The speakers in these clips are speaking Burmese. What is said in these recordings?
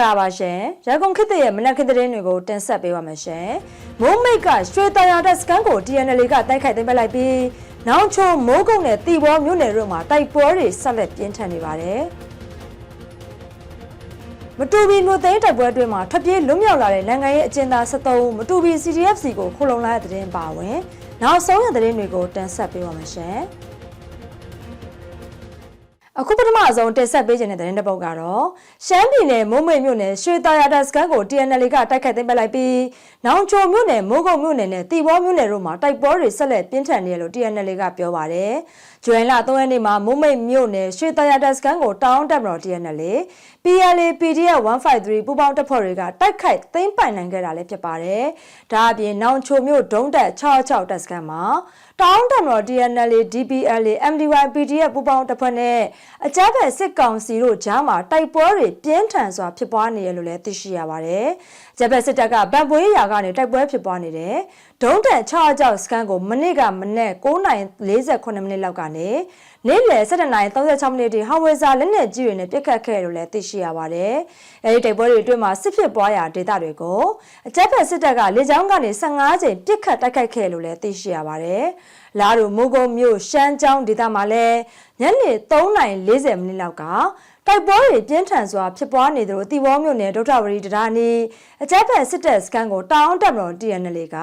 ္ဂလာပါရှင်ရန်ကုန်ခေတ်သစ်ရဲ့မနက်ခင်းသတင်းတွေကိုတင်ဆက်ပေးပါမယ်ရှင်မိုးမိတ်ကရွှေတရာတက်စကန်ကို TNL ကတိုက်ခိုက်သိမ်းပိုက်လိုက်ပြီးနောင်ချိုမိုးကုတ်နဲ့တီဘောမြို့နယ်တို့မှာတိုက်ပွဲတွေဆက်လက်ပြင်းထန်နေပါတယ်မတူဘီမြို့သိမ်းတိုက်ပွဲအတွင်းမှာထွက်ပြေးလွတ်မြောက်လာတဲ့နိုင်ငံရေးအကျဉ်းသား73ဦးမတူဘီ CDFC ကိုခုလုံလာတဲ့သတင်းပါဝင်နောက်ဆုံးရသတင်းတွေကိုတင်ဆက်ပေးပါမယ်ရှင် အခုပထမဆုံးတင်ဆက်ပေးခြင်းတဲ့သတင်းတစ်ပုဒ်ကတော့ရှမ်းပြည်နယ်မိုးမိတ်မြို့နယ်ရွှေတာယာတပ်စခန်းကို TNL ကတိုက်ခိုက်သိမ်းပိုက်လိုက်ပြီးနောင်ချိုမြို့နယ်မိုးကုတ်မြို့နယ်နဲ့တီဘောမြို့နယ်တို့မှာတိုက်ပွဲတွေဆက်လက်ပြင်းထန်နေတယ်လို့ TNL ကပြောပါတယ်။ဇွန်လ3ရက်နေ့မှာမိုးမိတ်မြို့နယ်ရွှေတာယာတပ်စခန်းကိုတောင်းတက်မတော် TNL PLA PDF 153ပူးပေါင်းတပ်ဖွဲ့တွေကတိုက်ခိုက်သိမ်းပိုက်နိုင်ခဲ့တာလည်းဖြစ်ပါတယ်။ဒါအပြင်နောင်ချိုမြို့ဒုံးတက်66တပ်စခန်းမှာတောင်းတမတော် DNL DPLA MDY PDF ပူးပေါင်းတပ်ဖွဲ့နဲ့အကြမ်းဖက်စစ်ကောင်စီတို့ကြားမှာတိုက်ပွဲတွေပြင်းထန်စွာဖြစ်ပွားနေရလို့လည်းသိရှိရပါတယ်။ ကြက်ဘက်စစ်တပ်ကဗန်ပွေးရာကနေတိုက်ပွဲဖြစ်ပွားနေတယ်။ဒုံးတန်6အကြောက်စကန်ကိုမနစ်ကမနေ့9:48မိနစ်လောက်ကနေနေ့လယ်7:36မိနစ်ထိဟောင်ဝေဇာလက်နက်ကြီးတွေနဲ့ပစ်ခတ်ခဲ့လို့လည်းသိရှိရပါတယ်။အဲဒီတိုက်ပွဲတွေအတွင်းမှာစစ်ဖြစ်ပွားရာဒေသတွေကိုအကြက်ဘက်စစ်တပ်ကလေကြောင်းကနေ15ချိန်ပစ်ခတ်တိုက်ခိုက်ခဲ့လို့လည်းသိရှိရပါတယ်။လာတို့မိုးကုံမြို့ရှမ်းကျောင်းဒေသမှာလည်းညနေ3:40မိနစ်လောက်က တိုက်ပွဲတွေပြင်းထန်စွာဖြစ်ပွားနေသလိုတီဘောမြို့နယ်ဒုထဝရီတရားနီအကြက်ဖက်စစ်တပ်စခန်းကိုတောင်းတက်မတော် TNL က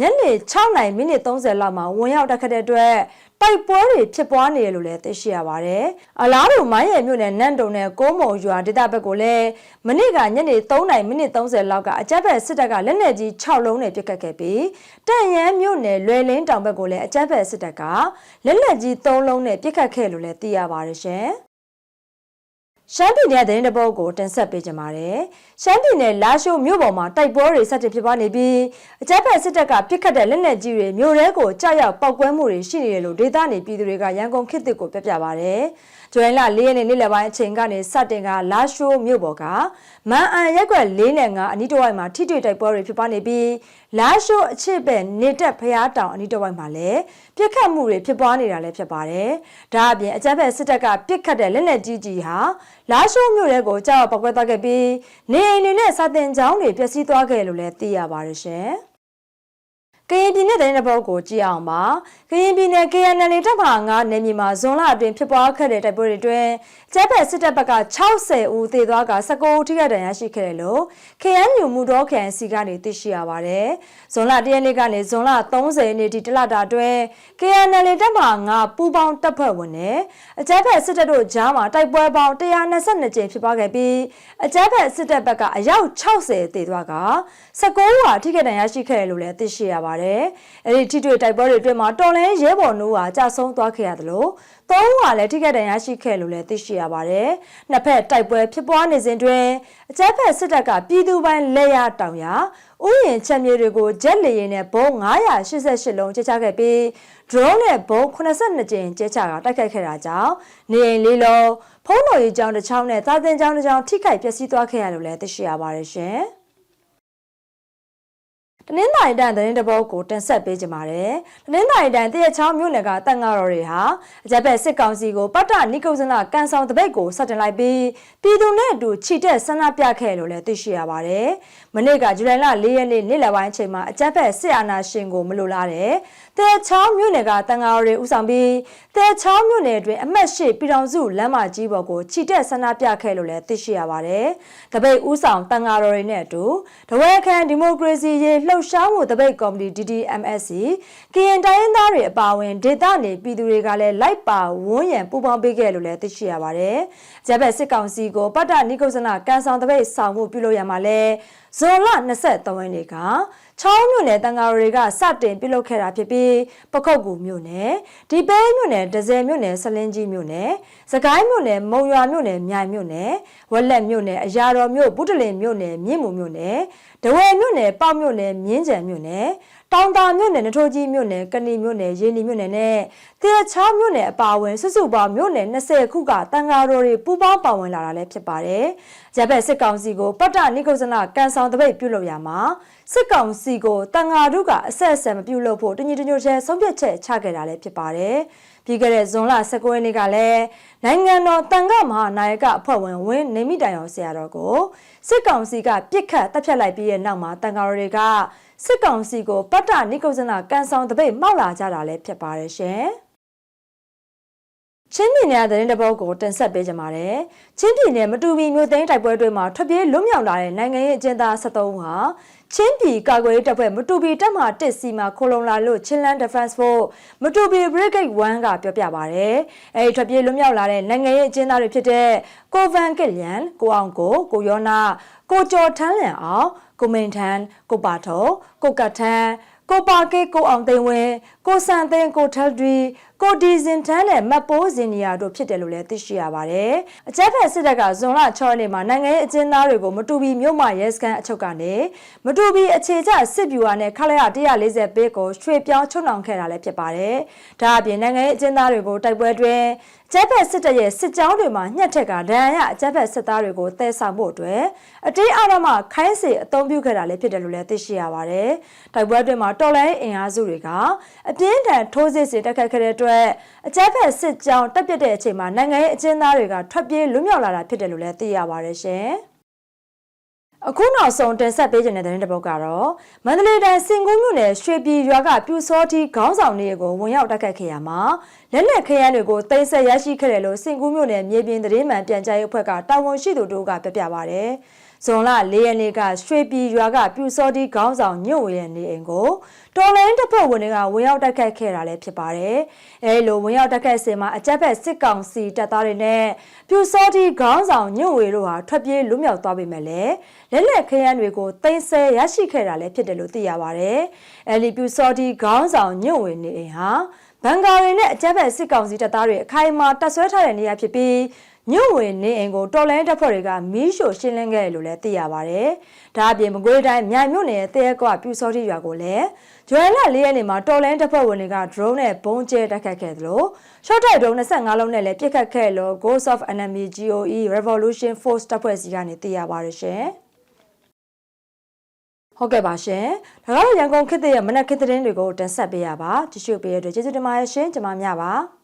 ညနေ6:30မိနစ်30လောက်မှာဝင်ရောက်တက်ခတ်တဲ့အတွက်တိုက်ပွဲတွေဖြစ်ပွားနေရလို့လည်းသိရှိရပါတယ်။အလားတူမိုင်းရယ်မြို့နယ်နန့်တုံနဲ့ကိုးမုံရွာဒေသဘက်ကိုလည်းမနေ့ကညနေ3:00မိနစ်30လောက်ကအကြက်ဖက်စစ်တပ်ကလက်နက်ကြီး6လုံးနဲ့ပစ်ခတ်ခဲ့ပြီးတန့်ရန်မြို့နယ်လွယ်လင်းတောင်ဘက်ကိုလည်းအကြက်ဖက်စစ်တပ်ကလက်နက်ကြီး3လုံးနဲ့ပစ်ခတ်ခဲ့လို့လည်းသိရပါတယ်ရှင်။ ရှမ်းပြည်နယ်သတင်းတပုတ်ကိုတင်ဆက်ပေးကြပါမယ်။ရှမ်းပြည်နယ်လာရှိုးမြို့ပေါ်မှာတိုက်ပွဲတွေဆက်တင်ဖြစ်ပွားနေပြီးအကြမ်းဖက်စစ်တပ်ကပစ်ခတ်တဲ့လက်နက်ကြီးတွေမြို့ထဲကိုကြောက်ရောက်ပောက်ကွဲမှုတွေရှိနေတယ်လို့ဒေသနေပြည်သူတွေကရန်ကုန်ခေတ်သစ်ကိုပြပြပါဗျ။ ကျွဲလ၄ရက်နေ့နေ့လယ်ပိုင်းအချိန်ကနေစတင်ကလာရှိုးမြို့ပေါ်ကမန်အန်ရက်ွက်၄နဲ့၅အနီးတစ်ဝိုက်မှာထိတွေ့တိုက်ပွဲတွေဖြစ်ပွားနေပြီးလာရှိုးအချစ်ပဲနေတက်ဖျားတောင်အနီးတစ်ဝိုက်မှာလည်းပြစ်ခတ်မှုတွေဖြစ်ပွားနေတာလည်းဖြစ်ပါတယ်။ဒါအပြင်အကြမ်းဖက်စစ်တပ်ကပြစ်ခတ်တဲ့လက်နက်ကြီးကြီးဟာလာရှိုးမြို့ရဲကိုကြောက်ပောက်ကွဲသွားခဲ့ပြီးနေအိမ်တွေနဲ့စာတင်ကျောင်းတွေပျက်စီးသွားခဲ့လို့လည်းသိရပါတယ်ရှင်။ ကရင်ပြည်နယ်တိုင်းတစ်ပုတ်ကိုကြည့်အောင်ပါကရင်ပြည်နယ် KNL တပ်မဟာ9နယ်မြေမှာဇွန်လအတွင်းဖြစ်ပွားခဲ့တဲ့တိုက်ပွဲတွေအတွင်းကျက်ဖက်စစ်တပ်ဘက်က60ဦးသေသွားက19ဦးထိခိုက်ဒဏ်ရာရှိခဲ့တယ်လို့ KNU မူတော်ခရိုင်စီကနေသိရှိရပါတယ်ဇွန်လ1ရက်နေ့ကနေဇွန်လ30ရက်နေ့ထိတလတာအတွင်း KNL တပ်မဟာ9ပူးပေါင်းတပ်ဖွဲ့ဝင်နဲ့အကျက်ဖက်စစ်တပ်တို့ကြားမှာတိုက်ပွဲပေါင်း122ကြိမ်ဖြစ်ပွားခဲ့ပြီးအကျက်ဖက်စစ်တပ်ဘက်ကအယောက်60သေသွားက19ဦးဟာထိခိုက်ဒဏ်ရာရှိခဲ့တယ်လို့လည်းသိရှိရပါတယ်ပါတယ်။အဲဒီထိတွေ့တိုက်ပွဲတွေအတွင်းမှာတော်လဲရဲဘော်နိုးဟာကြာဆုံးသွားခဲ့ရတယ်လို့သုံးဦးဟာလည်းထိခိုက်ဒဏ်ရာရှိခဲ့လို့လည်းသိရှိရပါတယ်။နှစ်ဖက်တိုက်ပွဲဖြစ်ပွားနေစဉ်တွင်အကြမ်းဖက်စစ်တပ်ကပြည်သူပိုင်းလက်ရတောင်ရဥယျာဉ်ချက်မြေတွေကိုဂျက်လေယာဉ်နဲ့ဘုံ988လုံးကျချခဲ့ပြီး drone နဲ့ဘုံ82ကြိမ်ကျချတာတိုက်ခိုက်ခဲ့တာကြောင့်နေအိမ်လေးလုံးဖုံးတော်ကြီးကျောင်းတစ်ချောင်းနဲ့သာသင်ကျောင်းတစ်ချောင်းထိခိုက်ပျက်စီးသွားခဲ့ရလို့လည်းသိရှိရပါတယ်ရှင်။ တနင်္သာရီတိုင်းသတင်းတပုတ်ကိုတင်ဆက်ပေးကြပါမယ်။တနင်္သာရီတိုင်းတရချောင်းမြို့နယ်ကတပ်ငါတော်တွေဟာအကြက်ဘက်စစ်ကောင်စီကိုပတ်တနိကုဇနာကန်ဆောင်တပိတ်ကိုဆက်တင်လိုက်ပြီးပြည်သူနဲ့အတူခြိတက်ဆန္ဒပြခဲ့လို့လည်းသိရှိရပါတယ်။မနေ့ကဇူလိုင်လ၄ရက်နေ့နေ့လယ်ပိုင်းအချိန်မှာအကြက်ဘက်စစ်အာဏာရှင်ကိုမလိုလားတဲ့တဲချောင်းမြို့နယ်ကတန်ဃာတော်တွေဥဆောင်ပြီးတဲချောင်းမြို့နယ်အတွင်းအမတ်ရှိပြည်တော်စုလမ်းမကြီးပေါ်ကိုခြိတက်ဆန္ဒပြခဲ့လို့လည်းသိရှိရပါတယ်။တပိတ်ဥဆောင်တန်ဃာတော်တွေနဲ့အတူတဝဲခန်ဒီမိုကရေစီရေးလှုပ်ရှားမှုတပိတ်ကော်မတီ DDMSC ကရင်တိုင်းရင်းသားတွေအပါအဝင်ဒေသနေပြည်သူတွေကလည်းလိုက်ပါဝန်းရံပူးပေါင်းပေးခဲ့လို့လည်းသိရှိရပါတယ်။ဂျပက်စစ်ကောင်စီကိုပတ်တနိကုဇနာကန်ဆောင်တပိတ်ဆောင်မှုပြုလုပ်ရမှာလဲဇွန်လ23ရက်နေ့က ချောင်းမြို့နယ်တန်ဃာတွေကစတင်ပြုလုပ်ခဲ့တာဖြစ်ပြီးပခုတ်ကူမြို့နယ်ဒီပဲမြို့နယ်ဒဇယ်မြို့နယ်ဆလင်းကြီးမြို့နယ်စကိုင်းမြို့နယ်မုံရွာမြို့နယ်မြိုင်မြို့နယ်ဝက်လက်မြို့နယ်အရာတော်မြို့ဘုဒ္ဓလင်မြို့နယ်မြင့်မူမြို့နယ်ဒဝယ်မြို့နယ်ပေါ့မြို့နယ်မြင်းကြံမြို့နယ်တောင်တာမြို့နယ်နထိုးကြီးမြို့နယ်ကဏီမြို့နယ်ရေနီမြို့နယ်နဲ့တရချောင်းမြို့နယ်အပါအဝင်စုစုပေါင်းမြို့နယ်20ခုကတန်ဃာတော်တွေပူးပေါင်းပါဝင်လာတာလည်းဖြစ်ပါတယ်။ရပ်ဘက်စစ်ကောင်စီကိုပတ္တနိကုဇနာကန်ဆောင်တပိတ်ပြုလုပ်ရမှာစစ်ကောင်စီကိုတန်ဃာတို့ကအဆက်အဆံမပြုလုပ်ဖို့တညီတညွတ်ချဲဆုံးဖြတ်ချက်ချခဲ့တာလည်းဖြစ်ပါတယ်။ပြီးခဲ့တဲ့ဇွန်လ19ရက်နေ့ကလည်းနိုင်ငံတော်တန်ခမဟာနာယကအဖွဲ့ဝင်ဝင်းနေမိတိုင်အောင်ဆရာတော်ကိုစစ်ကောင်စီကပြစ်ခတ်တပ်ဖြတ်လိုက်ပြီးတဲ့နောက်မှာတန်ဃာတော်တွေက စစ်ကောင်စီကိုပတ္တနိကုဇနာကန်ဆောင်တပိတ်မောက်လာကြတာလည်းဖြစ်ပါတယ်ရှင်။ချင်းပြည်နယ်ကသတင်းတစ်ပုဒ်ကိုတင်ဆက်ပေးကြပါမယ်။ချင်းပြည်နယ်မတူပီမြို့သိမ်းတိုက်ပွဲတွေမှာထွက်ပြေးလွတ်မြောက်လာတဲ့နိုင်ငံရေးအကျဉ်းသား73ဦးဟာချင်းပြည်ကာကွယ်ရေးတပ်ဖွဲ့မတူပီတပ်မှတစ်စီမှာခိုလုံလာလို့ချင်းလန် Defense Force မတူပီ Brigade 1ကပြောပြပါဗျ။အဲဒီထွက်ပြေးလွတ်မြောက်လာတဲ့နိုင်ငံရေးအကျဉ်းသားတွေဖြစ်တဲ့ကိုဗန်ကစ်လျန်ကိုအောင်ကိုကိုယောနာကိုကျော်ထန်းလန်အောင် ကိုမိန်ထန်းကိုပါထောကိုကတ်ထန်းကိုပါကေကိုအောင်သိန်းဝင်း ကိုစံသိန်းကိုထက်ဒရီကိုဒီဇင်ထန်းနဲ့မတ်ပိုးဇင်နီယာတို့ဖြစ်တယ်လို့လည်းသိရှိရပါတယ်။အကြက်ဖက်စစ်တပ်ကဇွန်လ6ရက်နေ့မှာနိုင်ငံရေးအကျဉ်းသားတွေကိုမတူပီမြို့မှာရဲစခန်းအချုပ်ကနေမတူပီအခြေချစစ်ဗျူဟာနဲ့ခလာရ140ပေးကိုရွှေပြောင်းချုံနှောင်ခဲ့တာလည်းဖြစ်ပါတယ်။ဒါအပြင်နိုင်ငံရေးအကျဉ်းသားတွေကိုတိုက်ပွဲတွင်ကျက်ဖက်စစ်တပ်ရဲ့စစ်ကြောင်းတွေမှာညှက်ထက်ကဒဏ်ရာအကျက်ဖက်စစ်သားတွေကိုတဲဆောင်ဖို့အတွက်အတေးအရမခိုင်းစေအသုံးပြုခဲ့တာလည်းဖြစ်တယ်လို့လည်းသိရှိရပါတယ်။တိုက်ပွဲတွင်မှာတော်လိုင်းအင်အားစုတွေကအပြင်းထန်ထိုးစစ်ဆင်တိုက်ခတ်ခဲ့တဲ့အတွက်အကြမ်းဖက်စစ်ကြောင်းတက်ပြတ်တဲ့အချိန်မှာနိုင်ငံရေးအကျဉ်းသားတွေကထွက်ပြေးလွတ်မြောက်လာတာဖြစ်တယ်လို့လည်းသိရပါတယ်ရှင်။အခုနောက်ဆုံးတင်ဆက်ပေးခြင်းတဲ့သတင်းတစ်ပုဒ်ကတော့မန္တလေးတိုင်းစင်ကူးမြို့နယ်ရွှေပြည်ရွာကပြူစောတီခေါင်းဆောင်တွေကိုဝင်ရောက်တိုက်ခတ်ခဲ့ရမှာလက်လက်ခရမ်းတွေကိုတိမ့်ဆက်ရရှိခဲ့တယ်လို့စင်ကူးမြို့နယ်မြေပြင်သတင်းမှန်ပြန်ကြားရေးအဖွဲ့ကတာဝန်ရှိသူတို့ကပြပြပါဗျ။ ဇွန်လ၄ရက်နေ့ကရွှေပြည်ရွာကပြူစောတီခေါင်းဆောင်ညွန့်ဝေရဲ့နေအိမ်ကိုတော်လိုင်းတပ်ဖွဲ့ဝင်တွေကဝင်ရောက်တိုက်ခတ်ခဲ့တာလည်းဖြစ်ပါတယ်။အဲလိုဝင်ရောက်တိုက်ခတ်စဉ်မှာအကြက်ဖက်စစ်ကောင်စီတပ်သားတွေနဲ့ပြူစောတီခေါင်းဆောင်ညွန့်ဝေတို့ဟာထွက်ပြေးလွတ်မြောက်သွားပေမဲ့လည်းလက်လက်ခရမ်းတွေကိုတင်ဆဲရရှိခဲ့တာလည်းဖြစ်တယ်လို့သိရပါတယ်။အဲလီပြူစောတီခေါင်းဆောင်ညွန့်ဝေနေအိမ်ဟာဘန်ကာရီနဲ့အကြက်ဖက်စစ်ကောင်စီတပ်သားတွေအခိုင်အမာတပ်ဆွဲထားတဲ့နေရာဖြစ်ပြီး ညွန့်ဝင်နေအိမ်ကိုတော်လိုင်းတပ်ဖွဲ့တွေကမီးရှို့ရှင်းလင်းခဲ့တယ်လို့လည်းသိရပါတယ်။ဒါအပြင်မကွေးတိုင်းမြိုင်မြို့နယ်တဲကွပြူစောတိရွာကိုလည်းဂျွယ်လ၄ရက်နေ့မှာတော်လိုင်းတပ်ဖွဲ့ဝင်တွေက drone နဲ့ဘုံကျဲတိုက်ခတ်ခဲ့သလို short type drone 25လုံးနဲ့လည်းပစ်ခတ်ခဲ့လို့ Ghost of Enemy GOE Revolution Force တပ်ဖွဲ့စီကနေသိရပါတယ်ရှင်။ဟုတ်ကဲ့ပါရှင်။ဒါကတော့ရန်ကုန်ခေတ်ရဲ့မနက်ခေတ်သတင်းတွေကိုတင်ဆက်ပေးရပါ။ကြည့်ရှုပေးရတဲ့ကျေးဇူးတင်ပါတယ်ရှင်။ကျွန်မများပါ။